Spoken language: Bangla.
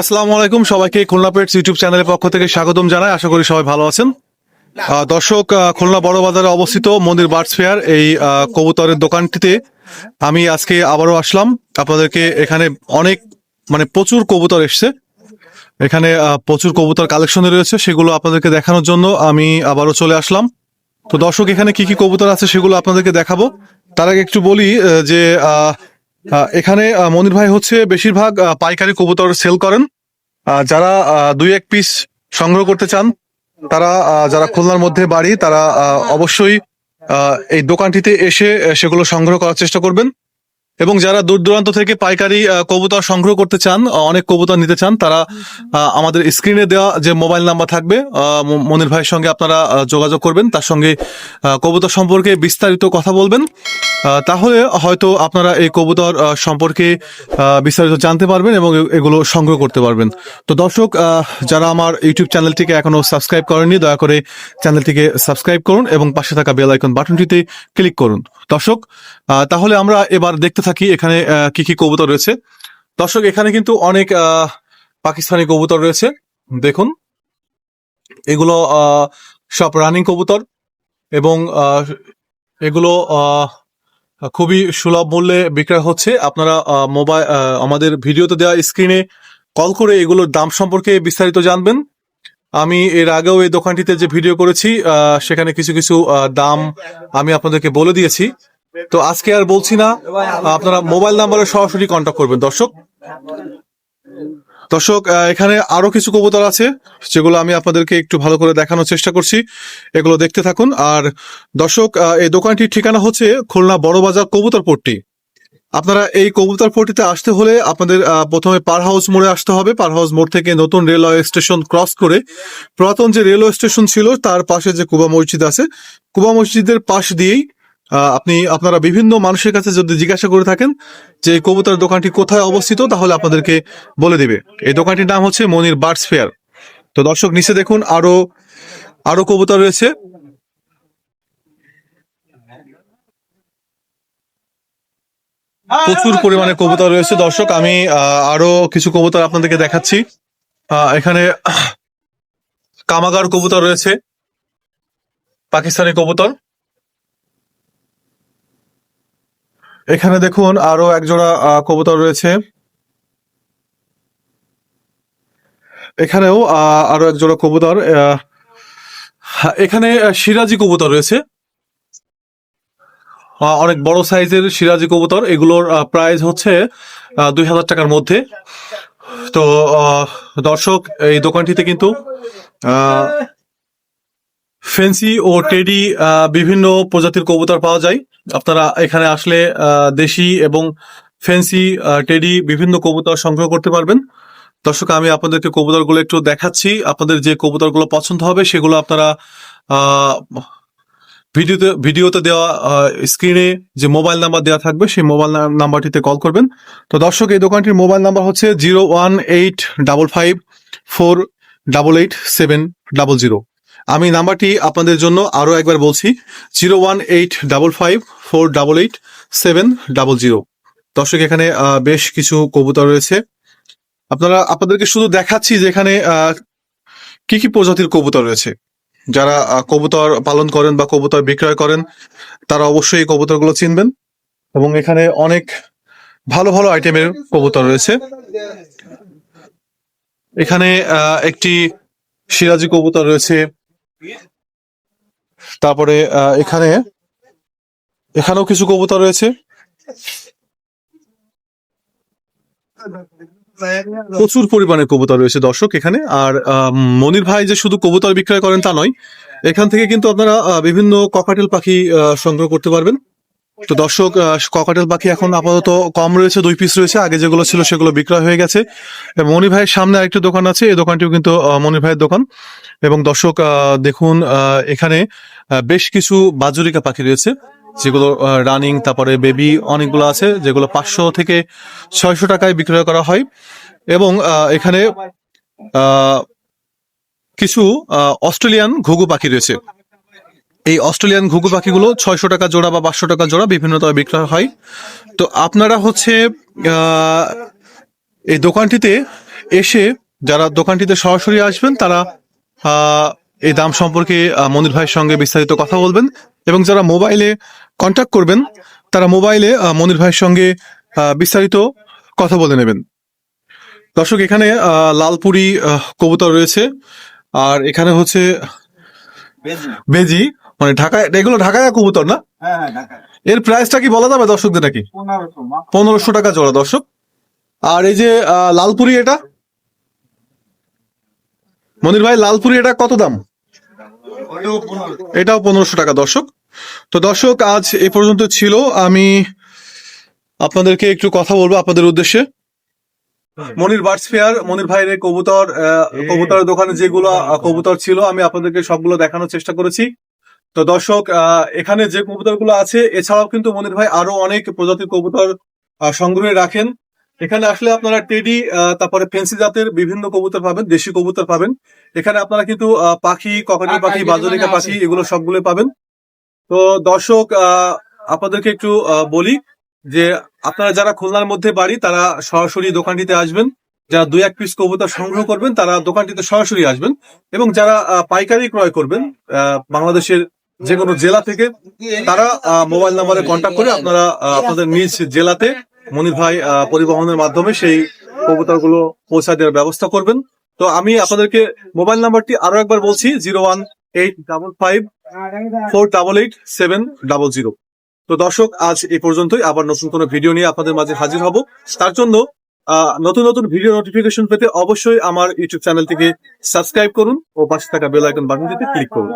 আসসালামু আলাইকুম। সবাইকে খুলনা পেটস ইউটিউব চ্যানেলের পক্ষ থেকে স্বাগতম জানাই। আশা করি সবাই ভালো আছেন। দর্শক খুলনা বড় বাজারে অবস্থিত মন্দির বার্ডস ফেয়ার এই কবুতরের দোকানটিতে আমি আজকে আবারও আসলাম। আপনাদেরকে এখানে অনেক মানে প্রচুর কবুতর এসছে। এখানে প্রচুর কবুতর কালেকশন রয়েছে। সেগুলো আপনাদেরকে দেখানোর জন্য আমি আবারও চলে আসলাম। তো দর্শক এখানে কি কি কবুতর আছে সেগুলো আপনাদেরকে দেখাবো। তার আগে একটু বলি যে আহ, এখানে মনির ভাই হচ্ছে বেশিরভাগ পাইকারি কবুতর সেল করেন। যারা দুই এক পিস সংগ্রহ করতে চান, তারা যারা খুলনার মধ্যে বাড়ি, তারা অবশ্যই এই দোকানটিতে এসে সেগুলো সংগ্রহ করার চেষ্টা করবেন। এবং যারা দূর দূরান্ত থেকে পাইকারি কবুতর সংগ্রহ করতে চান অনেক কবুতর নিতে চান, তারা আমাদের স্ক্রিনে দেওয়া যে মোবাইল নাম্বার থাকবে মনির ভাইয়ের সঙ্গে আপনারা যোগাযোগ করবেন। তার সঙ্গে কবুতর সম্পর্কে বিস্তারিত কথা বলবেন। তাহলে হয়তো আপনারা এই কবুতর সম্পর্কে বিস্তারিত জানতে পারবেন এবং এগুলো সংগ্রহ করতে পারবেন। তো দর্শক যারা আমার ইউটিউব চ্যানেলটিকে এখনও সাবস্ক্রাইব করেননি, দয়া করে চ্যানেলটিকে সাবস্ক্রাইব করুন এবং পাশে থাকা বেল আইকন বাটনটিতে ক্লিক করুন। দর্শক তাহলে আমরা এবার দেখতে থাকি এখানে কি কি কবুতর রয়েছে। দর্শক, এখানে কিন্তু অনেক পাকিস্তানি কবুতর রয়েছে। দেখুন, এগুলো সব রানিং কবুতর এবং এগুলো খুবই সুলভ মূল্যে বিক্রয় হচ্ছে। আপনারা মোবাইল আমাদের ভিডিওতে দেওয়া স্ক্রিনে কল করে এগুলোর দাম সম্পর্কে বিস্তারিত জানবেন। আমি এর আগেও এই দোকানটিতে যে ভিডিও করেছি সেখানে কিছু কিছু দাম আমি আপনাদেরকে বলে দিয়েছি। তো আজকে আর বলছি না, আপনারা মোবাইল নাম্বারে সরাসরি কন্ট্যাক্ট করবেন, দর্শক। দর্শক এখানে আরও কিছু কবুতর আছে যেগুলো আমি আপনাদেরকে একটু ভালো করে দেখানোর চেষ্টা করছি। এগুলো দেখতে থাকুন। আর দর্শক এই দোকানটির ঠিকানা হচ্ছে খুলনা বড়বাজার কবুতরপট্টি আপনারা এই কবুতরপট্টিতে আসতে হলে আপনাদের প্রথমে পার হাউস মোড়ে আসতে হবে। পার হাউস মোড় থেকে নতুন রেলওয়ে স্টেশন ক্রস করে পুরাতন যে রেলওয়ে স্টেশন ছিল, তার পাশে যে কুবা মসজিদ আছে, কুবা মসজিদের পাশ দিয়েই আপনি আপনারা বিভিন্ন মানুষের কাছে যদি জিজ্ঞাসা করে থাকেন যে এই কবুতর দোকানটি কোথায় অবস্থিত, তাহলে আপনাদেরকে বলে দিবে। এই দোকানটির নাম হচ্ছে মনির বার্ডস ফেয়ার। তো দর্শক, নিচে দেখুন, আরও আরও কবুতর রয়েছে। প্রচুর পরিমাণে কবুতর রয়েছে। দর্শক, আমি আরও কিছু কবুতর আপনাদেরকে দেখাচ্ছি। এখানে কামাগার কবুতর রয়েছে, পাকিস্তানি কবুতর। এখানে দেখুন আরও একজোড়া কবুতর রয়েছে। এখানেও আরও একজোড়া কবুতর এখানে সিরাজি কবুতর রয়েছে। অনেক বড় সাইজের সিরাজি কবুতর। এগুলোর প্রাইস হচ্ছে দুই হাজার টাকার মধ্যে। তো দর্শক, এই দোকানটিতে কিন্তু ফেন্সি ও টেডি বিভিন্ন প্রজাতির কবুতর পাওয়া যায়। আপনারা এখানে আসলে দেশি এবং ফেন্সি টেডি বিভিন্ন কবুতর সংগ্রহ করতে পারবেন। দর্শক, আমি আপনাদেরকে কবুতরগুলো একটু দেখাচ্ছি। আপনাদের যে কবুতরগুলো পছন্দ হবে, সেগুলো আপনারা ভিডিওতে ভিডিওতে দেওয়া স্ক্রিনে যে মোবাইল নাম্বার দেওয়া থাকবে, সেই মোবাইল নাম্বারটিতে কল করবেন। তো দর্শক, এই দোকানটির মোবাইল নাম্বার হচ্ছে zero one eight double five four double eight seven double zero. আমি নাম্বারটি আপনাদের জন্য আরও একবার বলছি, zero one eight double five four double eight seven double zero. দর্শক, এখানে বেশ কিছু কবুতর রয়েছে। আপনারা, আপনাদেরকে শুধু দেখাচ্ছি যে এখানে কি কি প্রজাতির কবুতর রয়েছে। যারা কবুতর পালন করেন বা কবুতর বিক্রয় করেন, তারা অবশ্যই এই কবুতরগুলো চিনবেন। এবং এখানে অনেক ভালো ভালো আইটেমের কবুতর রয়েছে। এখানে একটি সিরাজি কবুতর রয়েছে তারপরে এখানে, এখানেও কিছু কবুতর রয়েছে। প্রচুর পরিমাণে কবুতর রয়েছে দর্শক এখানে। আর মনির ভাই যে শুধু কবুতর বিক্রয় করেন তা নয়, এখান থেকে কিন্তু আপনারা বিভিন্ন ককাটেল পাখি সংগ্রহ করতে পারবেন। তো দর্শক ককাটেল পাখি এখন আপাতত কম রয়েছে, দুই পিস রয়েছে। আগে যেগুলো ছিল সেগুলো বিক্রয় হয়ে গেছে। মনির ভাইয়ের সামনে আরেকটি দোকান আছে, এই দোকানটিও কিন্তু মনির ভাইয়ের দোকান। এবং দর্শক দেখুন এখানে বেশ কিছু বাজুরিকা পাখি রয়েছে, যেগুলো রানিং, তারপরে বেবি, অনেকগুলো আছে, যেগুলো পাঁচশো থেকে ছয়শো টাকায় বিক্রয় করা হয়। এবং এখানে কিছু অস্ট্রেলিয়ান ঘুঘু পাখি রয়েছে। এই অস্ট্রেলিয়ান ঘুঘু পাখিগুলো ছয়শো টাকা জোড়া বা পাঁচশো টাকা জোড়া বিভিন্ন তবে বিক্রয় হয়। তো আপনারা হচ্ছে এই দোকানটিতে এসে যারা দোকানটিতে সরাসরি আসবেন তারা এই দাম সম্পর্কে মনির ভাইয়ের সঙ্গে বিস্তারিত কথা বলবেন এবং যারা মোবাইলে কন্ট্যাক্ট করবেন তারা মোবাইলে মনির ভাইয়ের সঙ্গে বিস্তারিত কথা বলে নেবেন। দর্শক এখানে লালপুরি কবুতর রয়েছে। আর এখানে হচ্ছে বেজি। মানে ঢাকায় এগুলো ঢাকায় কবুতর না? হ্যাঁ হ্যাঁ ঢাকা এর প্রাইসটা কি বলা যাবে দর্শকদের নাকি? পনেরোশো টাকা জোড়া দর্শক। আর এই যে লালপুরি এটা? মনির ভাই লালপুরি এটা কত দাম? এটাও পনেরোশো। টাকা দর্শক। তো দর্শক আজ এ পর্যন্ত ছিল। আমি আপনাদেরকে একটু কথা বলব আপনাদের উদ্দেশ্যে। মনির বার্ডস ফেয়ার মনির ভাইয়ের কবুতর আহ, কবুতরের দোকানে যেগুলো কবুতর ছিল আমি আপনাদেরকে সবগুলো দেখানোর চেষ্টা করেছি। তো দর্শক আহ, এখানে যে কবুতরগুলো আছে এছাড়াও কিন্তু মনির ভাই আরও অনেক প্রজাতির কবুতর সংগ্রহে রাখেন। এখানে আসলে আপনারা টেডি তারপরে ফেন্সি জাতের বিভিন্ন কবুতর পাবেন দেশি কবুতর পাবেন। এখানে আপনারা কিন্তু পাখি ককাটি পাখি বাজরিকা পাখি এগুলো সবগুলো পাবেন। তো দর্শক আহ, আপনাদেরকে একটু আহ, বলি যে আপনারা যারা খুলনার মধ্যে বাড়ি তারা সরাসরি দোকানটিতে আসবেন। যারা দুই এক পিস কবুতর সংগ্রহ করবেন তারা দোকানটিতে সরাসরি আসবেন। এবং যারা আহ, পাইকারি ক্রয় করবেন আহ, বাংলাদেশের যে কোনো জেলা থেকে তারা মোবাইল নাম্বারে কন্ট্যাক্ট করে আপনারা আপনাদের নিজ জেলাতে মনির ভাই পরিবহনের মাধ্যমে সেই কবুতরগুলো পৌঁছা দেওয়ার ব্যবস্থা করবেন। তো আমি আপনাদেরকে মোবাইল নাম্বারটি আরও একবার বলছি zero one eight double five four double eight seven double zero. তো দর্শক আজ এই পর্যন্তই। আবার নতুন কোনো ভিডিও নিয়ে আপনাদের মাঝে হাজির হব। তার জন্য আহ, নতুন নতুন ভিডিও নোটিফিকেশন পেতে অবশ্যই আমার ইউটিউব চ্যানেলটিকে সাবস্ক্রাইব করুন ও পাশে থাকা বেল আইকন বাটনটিতে ক্লিক করুন।